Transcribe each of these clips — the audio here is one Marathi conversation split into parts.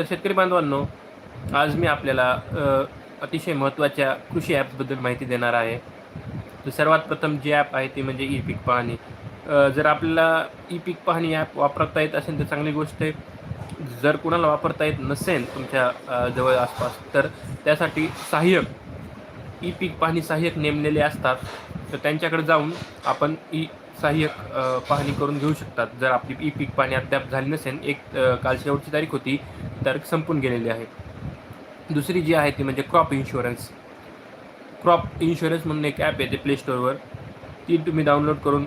तर शेतकरी बांधवांनो आज मी आपल्याला अतिशय महत्त्वाच्या कृषी ॲप्सबद्दल माहिती देणार आहे. तर सर्वात प्रथम जे ॲप आहे ते म्हणजे ई पीक पाहणी जर आपल्याला ई पीक पाहणी ॲप वापरता येत असेल तर चांगली गोष्ट आहे. जर कुणाला वापरता येत नसेल तुमच्या जवळ आसपास तर त्यासाठी सहाय्यक ई पीक पाहणी सहाय्यक नेमलेले असतात. तर त्यांच्याकडे जाऊन आपण ई सहाय्यक पाहणी करून घेऊ शकतात. जर आपली ई पीक पाहणी अद्याप झाली नसेल एक काल शेवटची तारीख होती तारीख संपून गेलेली आहे. दुसरी जी आहे ती म्हणजे क्रॉप इन्शुरन्स क्रॉप इन्शुरन्स म्हणून एक ॲप आहे ते प्ले स्टोअरवर ती तुम्ही डाउनलोड करून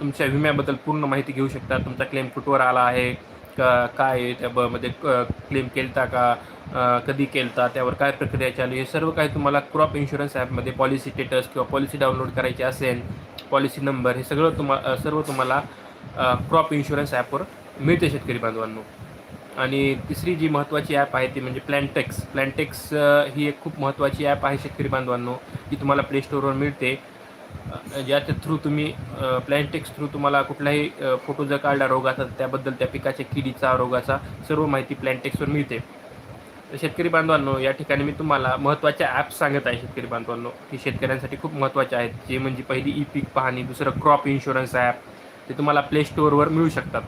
तुमच्या विम्याबद्दल पूर्ण माहिती घेऊ शकता. तुमचा क्लेम कुठवर आला आहे का काय आहे त्यामध्ये क्लेम केलता का कधी केलता त्यावर काय प्रक्रिया चालू आहे हे सर्व काही तुम्हाला क्रॉप इन्शुरन्स ॲपमध्ये पॉलिसी स्टेटस किंवा पॉलिसी डाउनलोड करायची असेल पॉलिसी नंबर हे सगळं तुम्हा सर्व तुम्हाला क्रॉप इन्शुरन्स ॲपवर मिळते शेतकरी बांधवांनो. आणि तिसरी जी महत्त्वाची ॲप आहे ती म्हणजे प्लॅनटेक्स प्लॅनटेक्स ही एक खूप महत्त्वाची ॲप आहे शेतकरी बांधवांनो ती तुम्हाला प्लेश्टोअरवर मिळते. ज्याच्या थ्रू तुम्ही प्लॅनटेक्स थ्रू तुम्हाला कुठलाही फोटो जर काढला रोगाचा तर त्याबद्दल त्या पिकाच्या किडीचा रोगाचा सर्व माहिती प्लॅनटेक्सवर मिळते. तर शेतकरी बांधवांनो या ठिकाणी मी तुम्हाला महत्त्वाच्या ॲप्स सांगत आहे शेतकरी बांधवांनो की शेतकऱ्यांसाठी खूप महत्त्वाचे आहेत. जे म्हणजे पहिली ई पीक पाहणी दुसरं क्रॉप इन्शुरन्स ॲप ते तुम्हाला प्ले स्टोअरवर मिळू शकतात.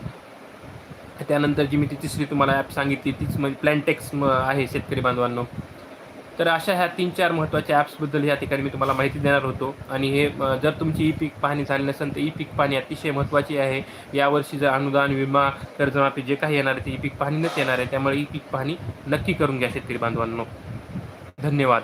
त्यानंतर जी मी ती तिसरी तुम्हाला ॲप सांगितली तीच म्हणजे प्लॅनटेक्स म आहे शेतकरी बांधवांनो. तर अशा ह्या तीन चार महत्त्वाच्या ॲप्सबद्दल या ठिकाणी मी तुम्हाला माहिती देणार होतो. आणि हे जर तुमची ई पीक पाहणी झाली नसेल तर ई पीक पाहणी अतिशय महत्त्वाची आहे. यावर्षी जर अनुदान विमा कर्जमाफी जे काही येणार आहे ते ई पीक पाहणीनंच येणार आहे. त्यामुळे ई पीक पाहणी नक्की करून घ्या शेतकरी बांधवांनो. धन्यवाद.